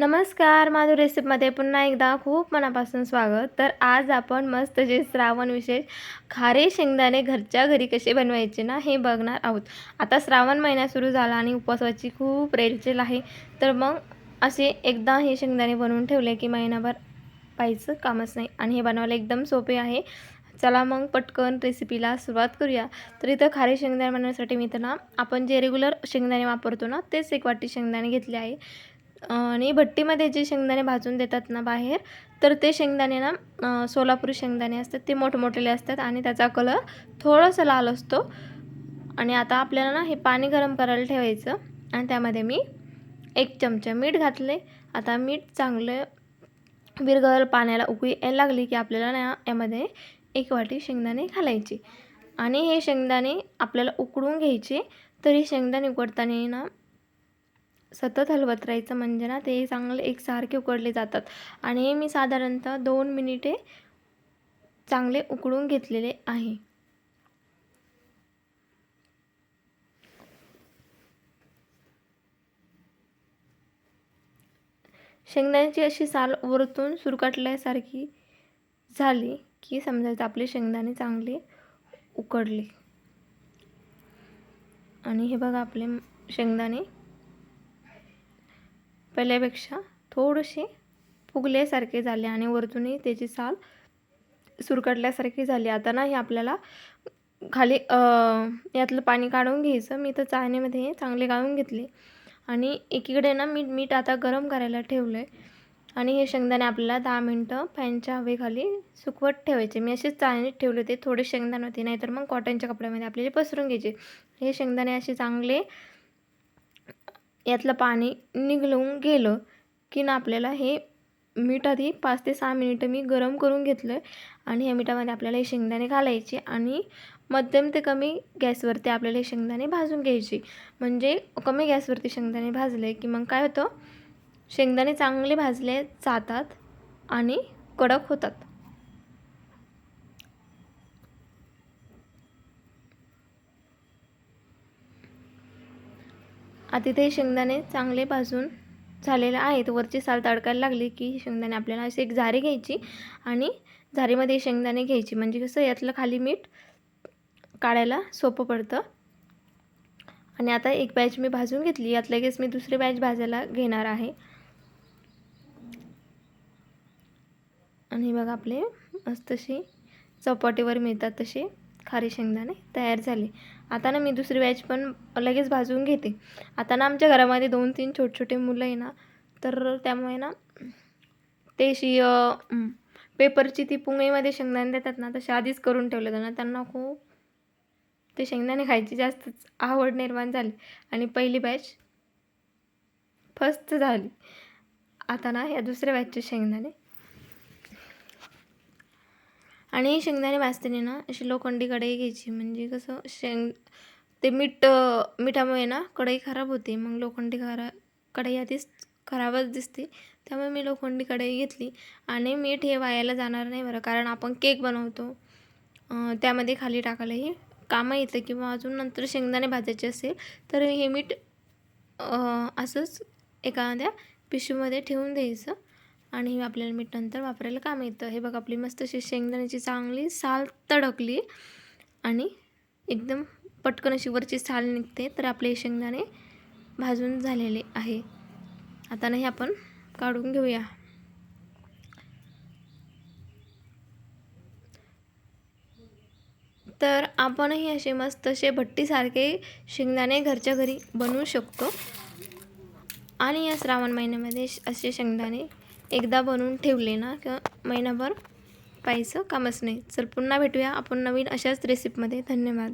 नमस्कार माझ्या रेसिपीमध्ये पुन्हा एकदा खूप मनापासून स्वागत. तर आज आपण मस्त जे श्रावण विशेष खारे शेंगदाणे घरच्या घरी कसे बनवायचे ना हे बघणार आहोत. आता श्रावण महिना सुरू झाला आणि उपवासाची खूप रेलचेल आहे. तर मग असे एकदा हे शेंगदाणे बनवून ठेवले की महिनाभर पाहायचं कामच नाही आणि हे बनवायला एकदम सोपे आहे. चला मग पटकन रेसिपीला सुरुवात करूया. तर इथं खारे शेंगदाणे बनवण्यासाठी मी त्यांना ना आपण जे रेग्युलर शेंगदाणे वापरतो ना तेच एक वाटी शेंगदाणे घेतले आहे. आणि भट्टीमध्ये जे शेंगदाणे भाजून देतात ना बाहेर तर ते शेंगदाणे ना सोलापुरी शेंगदाणे असतात ते मोठमोठेले असतात आणि त्याचा कलर थोडासा लाल असतो. आणि आता आपल्याला ना हे पाणी गरम करायला ठेवायचं आणि त्यामध्ये मी एक चमचा मीठ घातले आता मीठ चांगलं विरघळ पाण्याला उकळी यायला लागली की आपल्याला ना यामध्ये एक वाटी शेंगदाणे घालायचे. आणि हे शेंगदाणे आपल्याला उकडून घ्यायचे तर हे शेंगदाणे उकडताना ना सतत हलवत राहायचं म्हणजे ना ते चांगले एकसारखे उकडले जातात. आणि हे मी साधारणतः दोन मिनिटे चांगले उकडून घेतलेले आहे. शेंगदाण्याची अशी साल वरतून सुरकाटल्यासारखी झाली की समजायचं आपले शेंगदाणे चांगले उकडले. आणि हे बघा आपले शेंगदाणे पहिल्यापेक्षा थोडेसे फुगल्यासारखे झाले आणि वरतूनही त्याची साल सुरकटल्यासारखी झाली. आता ना हे आपल्याला खाली यातलं पाणी काढून घ्यायचं. मी तर चाळणीमध्ये चांगले गाळून घेतले. आणि एकीकडे ना मीठ मीठ आता गरम करायला ठेवलं आहे आणि हे शेंगदाणे आपल्याला दहा मिनटं फॅनच्या हवेखाली सुकवत ठेवायचे. मी असेच चाळणीत ठेवले होते. थोडे शेंगदाणे होते. नाहीतर मग कॉटनच्या कपड्यामध्ये आपल्याला पसरून घ्यायचे. हे शेंगदाणे असे चांगले यातलं पाणी निघलवून गेलं की ना आपल्याला हे मीठ आधी पाच ते सहा मिनिटं मी गरम करून घेतलं आहे आणि ह्या मिठामध्ये आपल्याला हे शेंगदाणे घालायचे आणि मध्यम ते कमी गॅसवरती आपल्याला हे शेंगदाणे भाजून घ्यायचे. म्हणजे कमी गॅसवरती शेंगदाणे भाजले की मग काय होतं? शेंगदाणे चांगले भाजले जातात आणि कडक होतात. तिथे ते शेंगदाणे चांगले भाजून झालेले आहेत. वरची साल तडकायला लागली की शेंगदाणे आपल्याला अशी एक झारी घ्यायची आणि झारीमध्ये शेंगदाणे घ्यायची. म्हणजे कसं यातलं खाली मीठ काढायला सोपं पडतं. आणि आता एक बॅच मी भाजून घेतली. यात लगेच मी दुसरी बॅच भाजायला घेणार आहे. आणि बघा आपले मस्त तशी चपाटीवर मिळतात तसे. खारी शेंगदाणे तयार झाले. आता ना मी दुसरी बॅच पण लगेच भाजून घेते. आता ना आमच्या घरामध्ये दोन तीन छोटे छोटे मुलं आहे ना तर त्यामुळे ना ते शी पेपरची ती पुंगईमध्ये शेंगदाणे देतात ना तसे आधीच करून ठेवले त्यांना त्यांना खूप ते शेंगदाणे खायची जास्तच आवड निर्माण झाली. आणि पहिली बॅच फस्त झाली. आता ना ह्या दुसऱ्या बॅचचे शेंगदाणे आणि शेंगदाणे भाजताना ना अशी लोखंडी कढई घ्यायची. म्हणजे कसं शेंग ते मीठ मिठामुळे ना कढई खराब होते. मग लोखंडी खरा कढई आधीच खराबच दिसते. त्यामुळे मी लोखंडी कढई घेतली. आणि मीठ हे वायाला जाणार नाही बरं कारण आपण केक बनवतो. त्यामध्ये खाली टाकायलाही कामं येतं किंवा अजून नंतर शेंगदाणे भाजायचे असेल तर हे मीठ असंच एखाद्या पिशवीमध्ये ठेवून द्यायचं. आणि हे आपल्याला मीठ नंतर वापरायला काम येतं. हे बघ आपली मस्त अशी शेंगदाण्याची चांगली साल तडकली आणि एकदम पटकन अशी वरची साल निघते. तर आपले शेंगदाणे भाजून झालेले आहे. आता नाही आपण काढून घेऊया. तर आपणही असे मस्त असे भट्टीसारखे शेंगदाणे घरच्या घरी बनवू शकतो. आणि या श्रावण महिन्यामध्ये असे शेंगदाणे एकदा बनवून ठेवले ना किंवा महिनाभर पाहायचं कामच नाही. चल पुन्हा भेटूया आपण नवीन अशाच रेसिपीमध्ये धन्यवाद.